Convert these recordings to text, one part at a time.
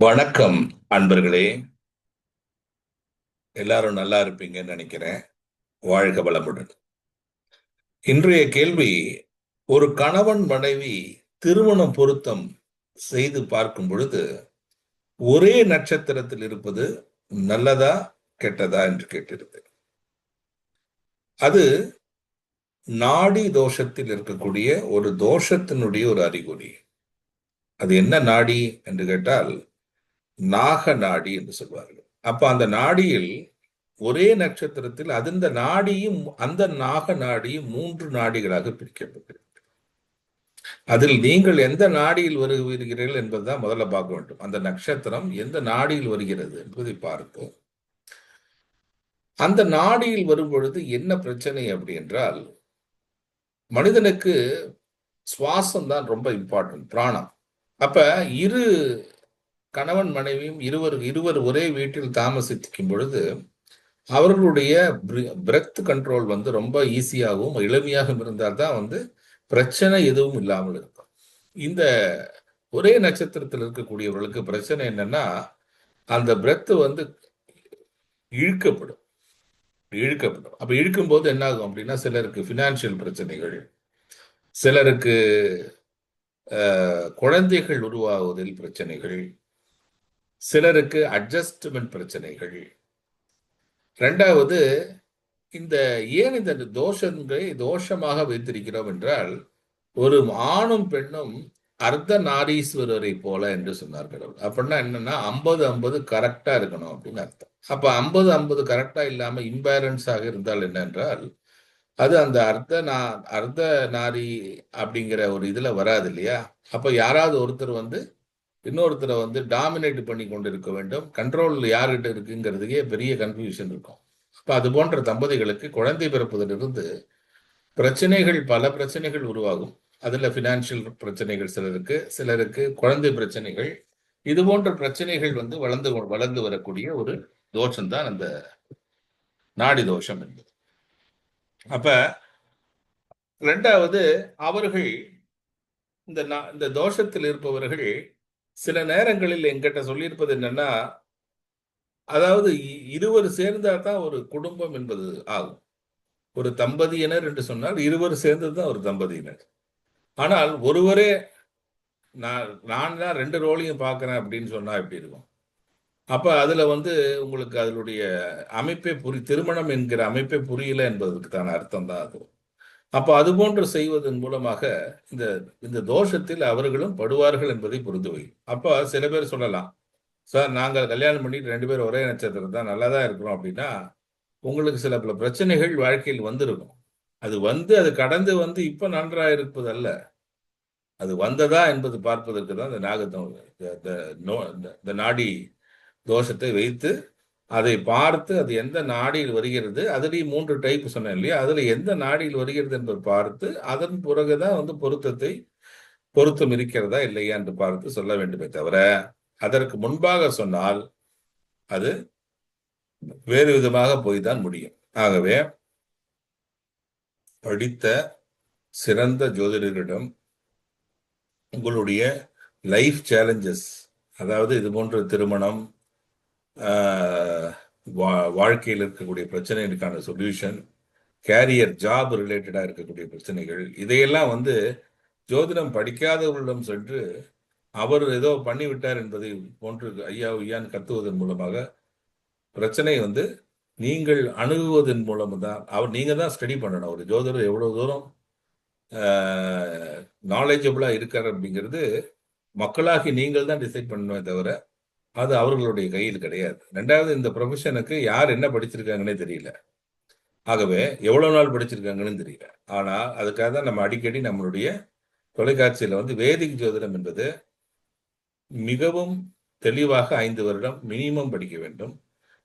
வணக்கம் அன்பர்களே. எல்லாரும் நல்லா இருப்பீங்கன்னு நினைக்கிறேன். வாழ்க வளமுடன். இன்றைய கேள்வி ஒரு கணவன் மனைவி திருமணம் பொருத்தம் செய்து பார்க்கும் பொழுது ஒரே நட்சத்திரத்தில் இருப்பது நல்லதா கெட்டதா என்று கேட்டிருந்தேன். அது நாடி தோஷத்தில் இருக்கக்கூடிய ஒரு தோஷத்தினுடைய ஒரு அறிகுறி. அது என்ன நாடி என்று கேட்டால் நாக நாடி என்று சொல்வார்கள். அப்ப அந்த நாடியில் ஒரே நட்சத்திரத்தில் அந்த நாடியும் அந்த நாக நாடியும் மூன்று நாடிகளாக பிரிக்கப்பட்டது அதில் நீங்கள் எந்த நாடியில் வருகிறீர்கள் என்பதுதான் முதல்ல பார்க்க வேண்டும். அந்த நட்சத்திரம் எந்த நாடியில் வருகிறது என்பதை பார்ப்போம். அந்த நாடியில் வரும் பொழுது என்ன பிரச்சனை அப்படி என்றால் மனிதனுக்கு சுவாசம் தான் ரொம்ப இம்பார்ட்டன்ட் பிராணம். அப்ப இரு கணவன் மனைவியும் இருவர் இருவர் ஒரே வீட்டில் தாமசிக்கும் பொழுது அவர்களுடைய பிரெத் கண்ட்ரோல் வந்து ரொம்ப ஈஸியாகவும் எளிமையாகவும் இருந்தால் தான் வந்து பிரச்சனை எதுவும் இல்லாமல் இருக்கும். இந்த ஒரே நட்சத்திரத்தில் இருக்கக்கூடியவர்களுக்கு பிரச்சனை என்னன்னா அந்த பிரெத் வந்து இழுக்கப்படும். இழுக்கப்படும். அப்போ இழுக்கும்போது என்ன ஆகும் அப்படின்னா சிலருக்கு ஃபினான்ஷியல் பிரச்சனைகள் சிலருக்கு குழந்தைகள் உருவாகுவதில் பிரச்சனைகள் சிலருக்கு அட்ஜஸ்ட்மெண்ட் பிரச்சனைகள். ரெண்டாவது இந்த ஏன் இந்த தோஷங்களை தோஷமாக வைத்திருக்கிறோம் என்றால் ஒரு ஆணும் பெண்ணும் அர்த்த நாரீஸ்வரரை போல என்று சொன்னார்கள் அப்படின்னா என்னன்னா ஐம்பது ஐம்பது கரெக்டா இருக்கணும் அப்படின்னு அர்த்தம். அப்ப ஐம்பது ஐம்பது கரெக்டா இல்லாம இம்பேலன்ஸாக இருந்தால் என்னென்றால் அது அந்த அர்த்த நா அர்த்த நாரி அப்படிங்கிற ஒரு இதுல வராது இல்லையா? அப்ப யாராவது ஒருத்தர் வந்து இன்னொருத்தரை வந்து டாமினேட் பண்ணி கொண்டு இருக்க வேண்டும் கண்ட்ரோல் யார்கிட்ட இருக்குங்கிறதுக்கே பெரிய கன்ஃபியூஷன் இருக்கும். இப்போ அது போன்ற தம்பதிகளுக்கு குழந்தை பிறப்பதிலிருந்து பிரச்சனைகள் பல பிரச்சனைகள் உருவாகும். அதில் ஃபினான்ஷியல் பிரச்சனைகள் சிலருக்கு சிலருக்கு குழந்தை பிரச்சனைகள். இது போன்ற பிரச்சனைகள் வந்து வளர்ந்து வளர்ந்து வரக்கூடிய ஒரு தோஷம் தான் அந்த நாடி தோஷம் என்பது. அப்ப ரெண்டாவது அவர்கள் இந்த இந்த தோஷத்தில் இருப்பவர்கள் சில நேரங்களில் எங்கிட்ட சொல்லியிருப்பது என்னன்னா அதாவது இருவர் சேர்ந்தா தான் ஒரு குடும்பம் என்பது ஆகும். ஒரு தம்பதியினர் என்று சொன்னால் இருவர் சேர்ந்தது தான் ஒரு தம்பதியினர். ஆனால் ஒருவரே நான் நான் தான் ரெண்டு ரோலையும் பார்க்குறேன் அப்படின்னு சொன்னால் எப்படி இருக்கும்? அப்போ அதில் வந்து உங்களுக்கு அதனுடைய அமைப்பே புரி திருமணம் என்கிற அமைப்பே புரியல என்பதற்கு தான அர்த்தம் தான் அது. அப்போ அது போன்று செய்வதன் மூலமாக இந்த இந்த தோஷத்தில் அவர்களும் படுவார்கள் என்பதை புரிந்து வை அப்போ சில பேர் சொல்லலாம் சார் நாங்கள் கல்யாணம் பண்ணிட்டு ரெண்டு பேரும் ஒரே நட்சத்திரம் தான் நல்லா தான் இருக்கிறோம் அப்படின்னா உங்களுக்கு சில பல பிரச்சனைகள் வாழ்க்கையில் வந்திருக்கும். அது வந்து அது கடந்து வந்து இப்போ நன்றாக இருப்பது அல்ல அது வந்ததா என்பது பார்ப்பதற்கு தான் இந்த நாகத்தம் இந்த நாடி தோஷத்தை வைத்து அதை பார்த்து அது எந்த நாடியில் வருகிறது? அதுலேயும் மூன்று டைப் சொன்னேன் இல்லையா? அதில் எந்த நாடியில் வருகிறது என்பதை பார்த்து அதன் பிறகுதான் வந்து பொருத்தத்தை பொருத்தம் இருக்கிறதா இல்லையா என்று பார்த்து சொல்ல வேண்டுமே தவிர அதற்கு முன்பாக சொன்னால் அது வேறு விதமாக போய்தான் முடியும். ஆகவே படித்த சிறந்த ஜோதிடரிடம் உங்களுடைய லைஃப் சேலஞ்சஸ் அதாவது இது போன்ற திருமணம் வாழ்க்கையில் இருக்கக்கூடிய பிரச்சனைகளுக்கான சொல்யூஷன் கேரியர் ஜாப் ரிலேட்டடாக இருக்கக்கூடிய பிரச்சனைகள் இதையெல்லாம் வந்து ஜோதிடம் படிக்காதவர்களிடம் சென்று அவர் ஏதோ பண்ணிவிட்டார் என்பதை போன்று ஐயா ஐயான்னு கத்துவதன் மூலமாக பிரச்சனை வந்து நீங்கள் அணுகுவதன் மூலம் தான் அவர் நீங்கள் தான் ஸ்டடி பண்ணணும். ஒரு ஜோதிடர் எவ்வளோ தூரம் நாலேஜபிளாக இருக்கார் அப்படிங்கிறது மக்களாகி நீங்கள் தான் டிசைட் பண்ணணுமே தவிர அது அவர்களுடைய கையில் கிடையாது. ரெண்டாவது இந்த ப்ரொஃபஷனுக்கு யார் என்ன படிச்சிருக்காங்கன்னே தெரியல. ஆகவே எவ்வளோ நாள் படிச்சிருக்காங்கன்னு தெரியல. ஆனால் அதுக்காக தான் நம்ம அடிக்கடி நம்மளுடைய தொலைக்காட்சியில் வந்து வேதிக் ஜோதிடம் என்பது மிகவும் தெளிவாக ஐந்து வருடம் மினிமம் படிக்க வேண்டும்.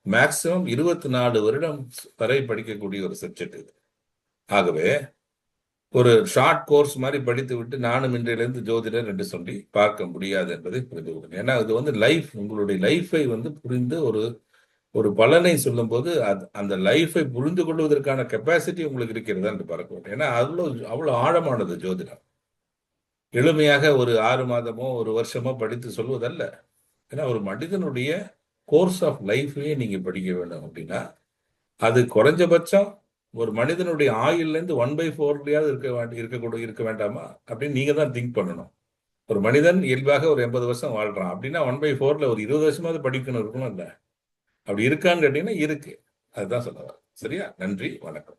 மேக்சிமம் இருபத்தி நாலு வருடம் வரை படிக்கக்கூடிய ஒரு சப்ஜெக்ட் இது. ஆகவே ஒரு ஷார்ட் கோர்ஸ் மாதிரி படித்து விட்டு நானும் இன்றையிலிருந்து ஜோதிடர் என்று சொல்லி பார்க்க முடியாது என்பதை புரிந்து கொள்ளுங்கள் ஏன்னா இது வந்து லைஃப் உங்களுடைய லைஃபை வந்து புரிந்து ஒரு ஒரு பலனை சொல்லும் போது அந்த லைஃபை புரிந்து கொள்வதற்கான கெப்பாசிட்டி உங்களுக்கு இருக்கிறதா என்று பார்க்க வேண்டும் ஏன்னா அவ்வளோ அவ்வளோ ஆழமானது ஜோதிடம். எளிமையாக ஒரு ஆறு மாதமோ ஒரு வருஷமோ படித்து சொல்வதல்ல. ஏன்னா ஒரு மனிதனுடைய கோர்ஸ் ஆஃப் லைஃபையே நீங்கள் படிக்க வேண்டும் அப்படின்னா அது குறைஞ்சபட்சம் ஒரு மனிதனுடைய ஆயுள்லேருந்து ஒன் பை ஃபோர்லையாவது இருக்க வேண்டி இருக்கக்கூட இருக்க வேண்டாமா? அப்படின்னு நீங்கள் தான் திங்க் பண்ணணும். ஒரு மனிதன் இயல்பாக ஒரு எண்பது வருஷம் வாழ்கிறான் அப்படின்னா ஒன் பை ஃபோரில் ஒரு இருபது வருஷமாவது படிக்கணும் இருக்கணும் இல்லை அப்படி இருக்கான்னு கேட்டிங்கன்னா இருக்கு. அதுதான் சொல்ல சரியா? நன்றி வணக்கம்.